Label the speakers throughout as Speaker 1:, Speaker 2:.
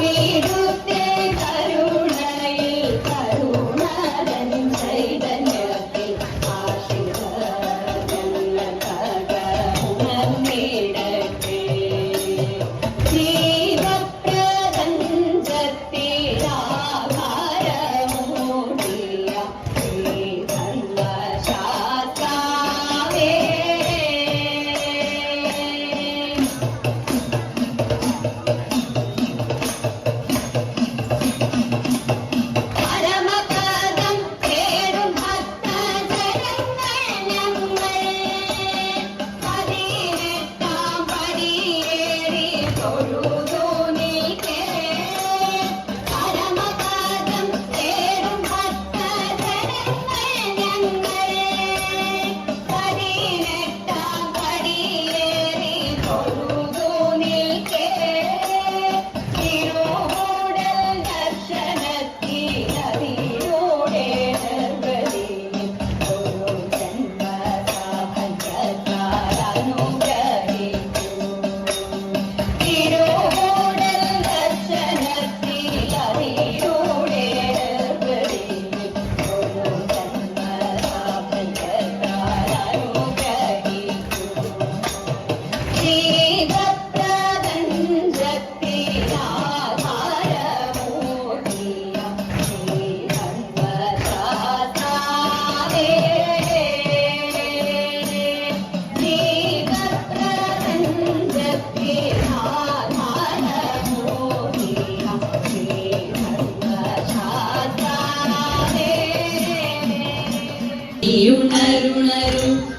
Speaker 1: रे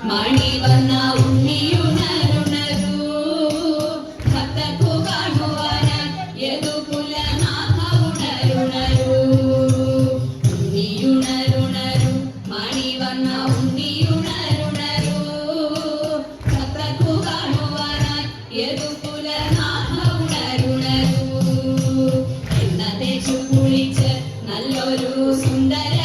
Speaker 1: മണി വന്ന ഉണ്ണിയുണരുണരു ഭക്തർക്കു കാണുവാനായി യദുകുലനാഥ ഉണരുണരു ഉണ്ണിയുണരുണരു മണി വന്ന ഉണ്ണിയുണരുണരു ഉണരുണരു എണ്ണ തേച്ചു കുളിച്ച് നല്ലൊരു സുന്ദര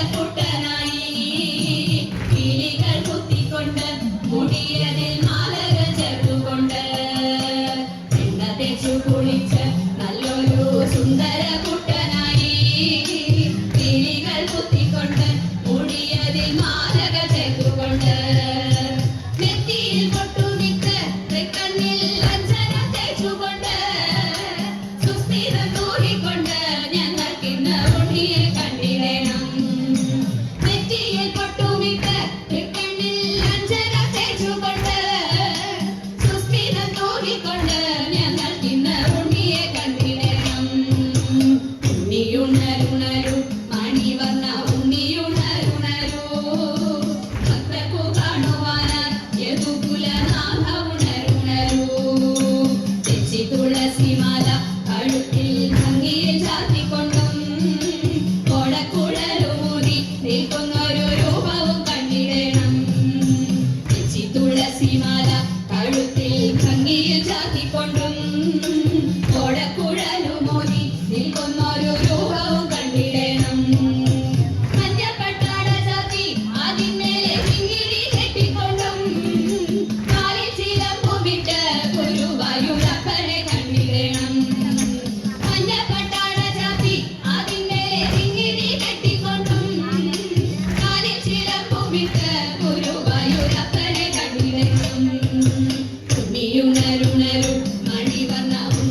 Speaker 1: ഉണരുണരു? മണി തുളസിമാല കഴുത്തിൽ ഭംഗിയിൽ ചാത്തിക്കൊണ്ടും രൂപവും തുളസിമാല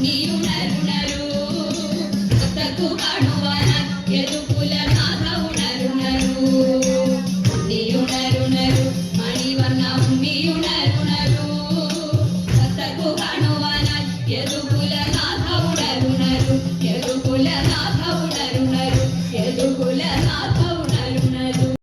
Speaker 1: మీరు నలుగునరు కొత్తకు కాడువాన ఎదురు